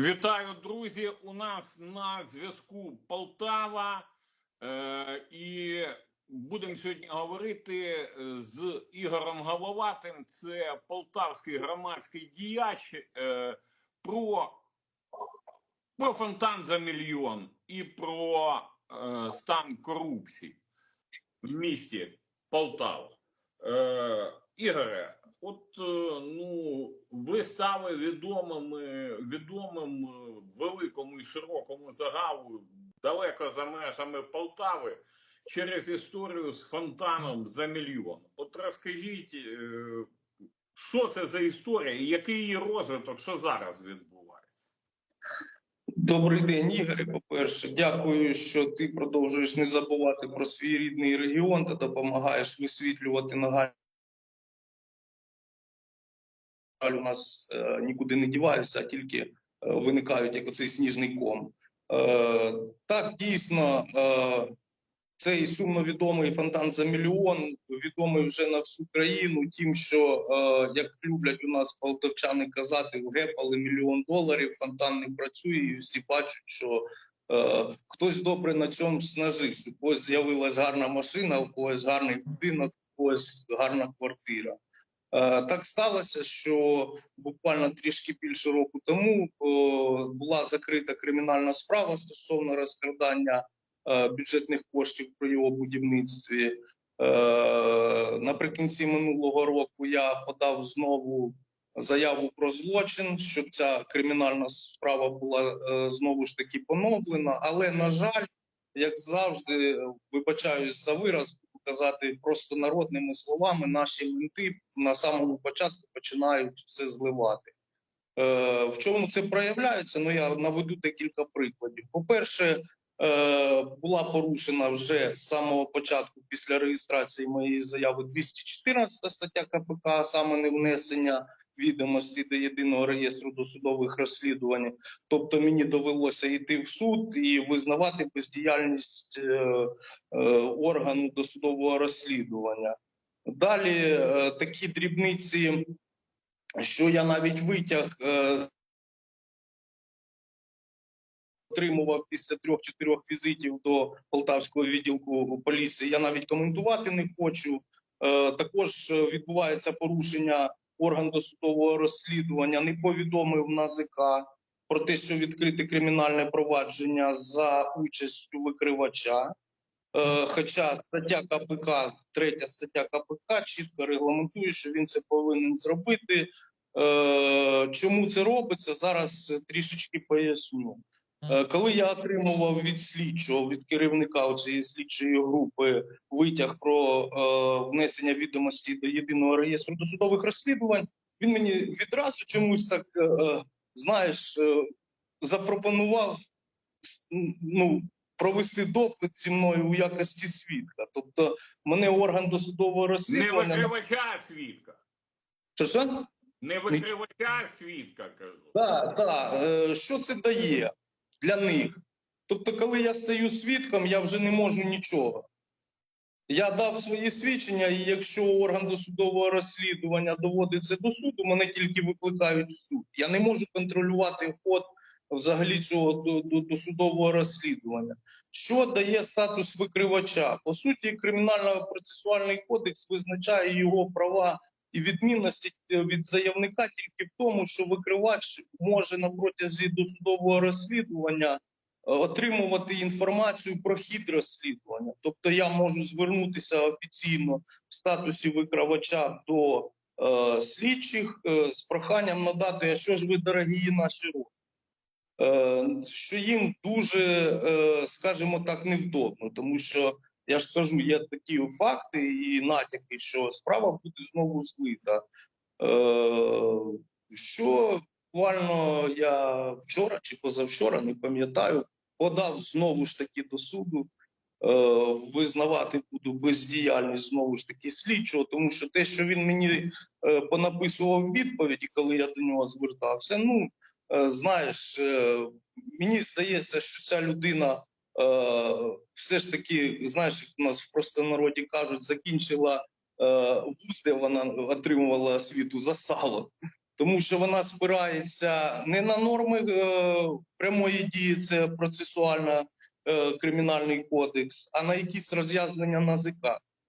Вітаю, друзі. У нас на зв'язку Полтава, е, і будемо сьогодні говорити з Ігорем Головатим. Це полтавський громадський діяч е, про, про фонтан за мільйон і про е, стан корупції в місті Полтава. Е, Ігоре, от е, ну ви стали відомими відомим е, великому і широкому загалу далеко за межами Полтави через історію з фонтаном за мільйон. От розкажіть, е, що це за історія і який її розвиток, що зараз відбувається? Добрий день, Ігоре. По-перше, дякую, що ти продовжуєш не забувати про свій рідний регіон та допомагаєш висвітлювати нагальні. У нас е, нікуди не діваються, а тільки е, виникають як оцей сніжний ком. Е, так, дійсно, е, цей сумно відомий фонтан за мільйон відомий вже на всю країну, тим, що е, як люблять у нас полтавчани казати, вгепали мільйон доларів, фонтан не працює, і всі бачать, що е, хтось добре на цьому снажився. У когось з'явилась гарна машина, у когось гарний будинок, у когось гарна квартира. Е, Так сталося, що буквально трішки більше року тому е, була закрита кримінальна справа стосовно розкрадання е, бюджетних коштів при його будівництві. Наприкінці минулого року я подав знову заяву про злочин, щоб ця кримінальна справа була знову ж таки поновлена. Але на жаль, як завжди, вибачаюсь за вираз, казати просто народними словами, наші менти на самому початку починають все зливати. Е, в чому це проявляється? Ну я наведу декілька прикладів. По-перше, е, була порушена вже з самого початку після реєстрації моєї заяви 214 стаття КПК, саме не внесення відомості до єдиного реєстру досудових розслідувань. Тобто мені довелося йти в суд і визнавати бездіяльність е, е, органу досудового розслідування. Далі е, такі дрібниці, що я навіть витяг отримував після трьох-чотирьох візитів до полтавського відділку поліції. Я навіть коментувати не хочу. Також відбувається порушення орган досудового розслідування, не повідомив НАЗК про те, що відкрите кримінальне провадження за участю викривача. Е, Хоча стаття КПК, третя стаття КПК чітко регламентує, що він це повинен зробити. Е, Чому це робиться? Зараз трішечки поясню. Е, Коли я отримував від слідчого, від керівника цієї слідчої групи витяг про е, внесення відомості до єдиного реєстру досудових розслідувань, він мені відразу чомусь так, е, е, знаєш, е, запропонував ну, провести допит зі мною у якості свідка. Тобто, мене орган досудового Не розслідування. викривача, а свідка. Що, що? Не викривача, свідка, кажу. Так, так. Е, Що це дає для них? Тобто, коли я стаю свідком, я вже не можу нічого. Я дав свої свідчення, і якщо орган досудового розслідування доводить це до суду, мене тільки викликають в суд. Я не можу контролювати ход взагалі цього до- до- досудового розслідування. Що дає статус викривача? По суті, кримінально-процесуальний кодекс визначає його права і відмінності е, від заявника тільки в тому, що викривач може на протязі досудового розслідування е, отримувати інформацію про хід розслідування. Тобто я можу звернутися офіційно в статусі викривача до е, слідчих е, з проханням надати, а що ж ви дорогі наші роки. Е, що їм дуже, е, скажімо так, невдобно, тому що я ж кажу, є такі факти і натяки, що справа буде знову злита. Е, що буквально я вчора чи позавчора, не пам'ятаю, подав знову ж таки до суду. е, Визнавати буду бездіяльність знову ж таки слідчого, тому що те, що він мені е, понаписував відповіді, коли я до нього звертався, ну е, знаєш, мені здається, що ця людина все ж таки, знаєш, як у нас в простонароді кажуть, закінчила е, вуз, де вона отримувала освіту за сало. тому що вона спирається не на норми е, прямої дії, це процесуально е, кримінальний кодекс, а на якісь роз'яснення НАЗК.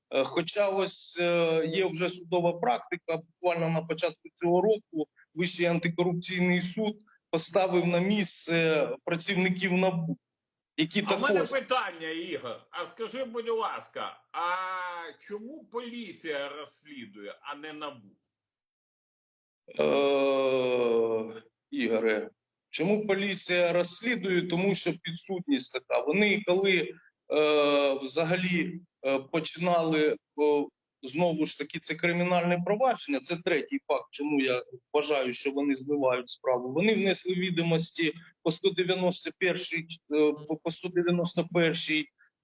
Е, Хоча ось е, є вже судова практика, буквально на початку цього року Вищий антикорупційний суд поставив на місце працівників НАБУ, які А в мене питання, Ігор. А скажи, будь ласка, а чому поліція розслідує, а не НАБУ? Е, Ігоре, чому поліція розслідує? Тому що підсудність така. Вони коли е, взагалі е, починали е, знову ж таки це кримінальне провадження. Це третій факт, чому я вважаю, що вони зливають справу. Вони внесли відомості по 191 е, по 191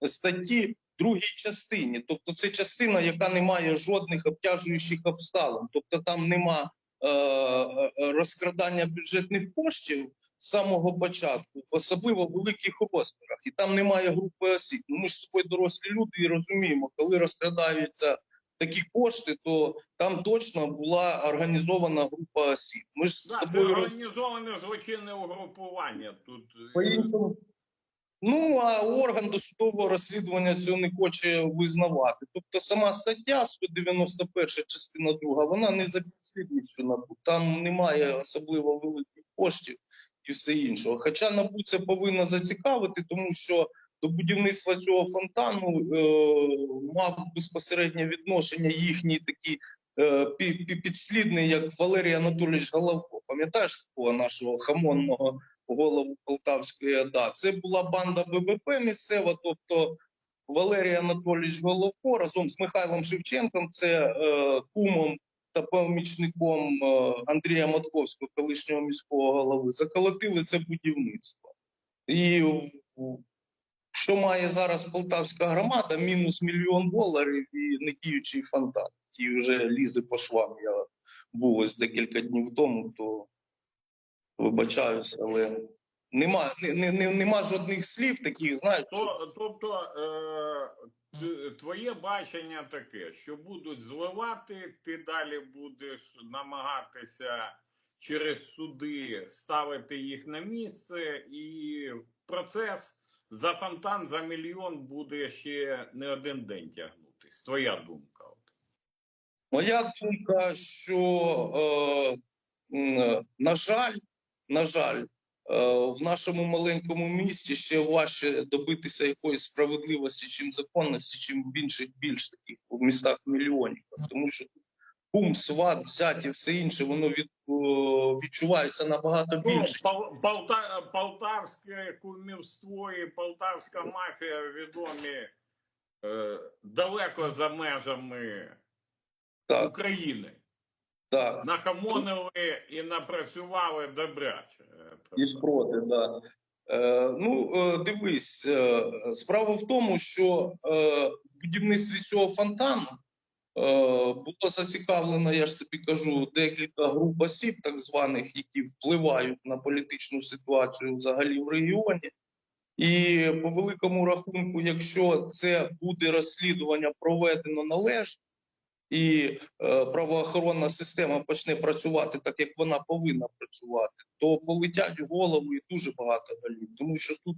статті. Другій частині, тобто це частина, яка не має жодних обтяжуючих обставин, тобто там нема е, е, розкрадання бюджетних коштів з самого початку, особливо в великих розмірах, і там немає групи осіб. Ну, ми ж з тобою дорослі люди і розуміємо, коли розкрадаються такі кошти, то там точно була організована група осіб. Ми ж Да, це тобою роз- організоване злочинне угрупування. Тут по-іншому. Ну, а орган досудового розслідування цього не хоче визнавати. Тобто сама стаття 191 частина 2, вона не за підслідністю НАБУ. Там немає особливо великих коштів і все іншого. Хоча НАБУ це повинно зацікавити, тому що до будівництва цього фонтану е, мав безпосереднє відношення їхній такий е, пі- пі- підслідний, як Валерій Анатолійович Головко. Пам'ятаєш такого нашого хамонного голову Полтавської ОДА. Це була банда ББП місцева, тобто Валерій Анатолійович Головко разом з Михайлом Шевченком, це е, кумом та помічником е, Андрія Матковського, колишнього міського голови, заколотили це будівництво. І що має зараз полтавська громада? Мінус мільйон доларів і не діючий фонтан, який вже лізе по швам. Я був ось декілька днів тому, то вибачаюсь, але нема, не, не, не, нема жодних слів таких, знаєш, що То, тобто, е, твоє бачення таке, що будуть зливати, ти далі будеш намагатися через суди ставити їх на місце, і процес за фонтан за мільйон буде ще не один день тягнутись. Твоя думка. Моя думка, що е, на жаль, на жаль, е, в нашому маленькому місті ще важче добитися якоїсь справедливості чим законності, чим в інших більш таких в містах мільйонів. Тому що тут кум, сват, зять і все інше, воно від, о, відчувається набагато Ну, більше. Пол- Полта, полтавське кумівство і полтавська мафія відомі е, далеко за межами Так, України. так. Нахамонили і напрацювали добряче. е, І спроти, да. Е, ну, е, дивись, е, справа в тому, що е, в будівництві цього фонтану було зацікавлено, я ж тобі кажу, декілька груп осіб, так званих, які впливають на політичну ситуацію взагалі в регіоні. І по великому рахунку, якщо це буде розслідування проведено належно, і е, правоохоронна система почне працювати так, як вона повинна працювати, то полетять голову і дуже багато голів. Тому що тут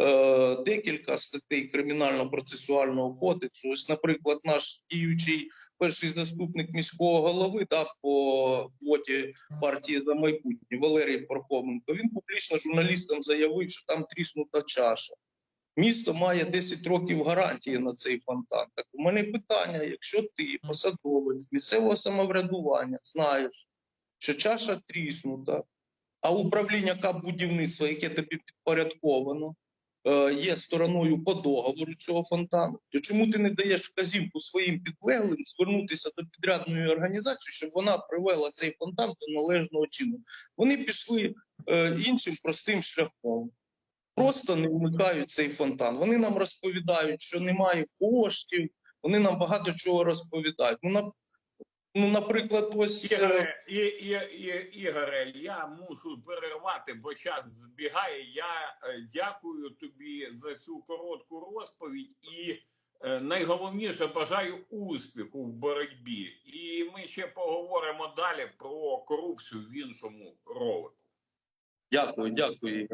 е, декілька статей кримінально-процесуального кодексу. Ось, наприклад, наш діючий перший заступник міського голови да, по квоті партії за майбутнє Валерій Пархоменко. Він публічно журналістам заявив, що там тріснута чаша. Місто має 10 років гарантії на цей фонтан. Так у мене питання: якщо ти посадовець місцевого самоврядування знаєш, що чаша тріснута, а управління КАП будівництва, яке тобі підпорядковано, е, є стороною по договору цього фонтану, то чому ти не даєш вказівку своїм підлеглим звернутися до підрядної організації, щоб вона привела цей фонтан до належного чину? Вони пішли е, іншим простим шляхом просто не вмикають цей фонтан. Вони нам розповідають, що немає коштів. Вони нам багато чого розповідають. Ну, на, ну наприклад, ось Ігоре, і, і, і, Ігоре, я мушу перервати, бо час збігає. Я е, дякую тобі за цю коротку розповідь і е, найголовніше бажаю успіху в боротьбі. І ми ще поговоримо далі про корупцію в іншому ролику. Дякую, дякую.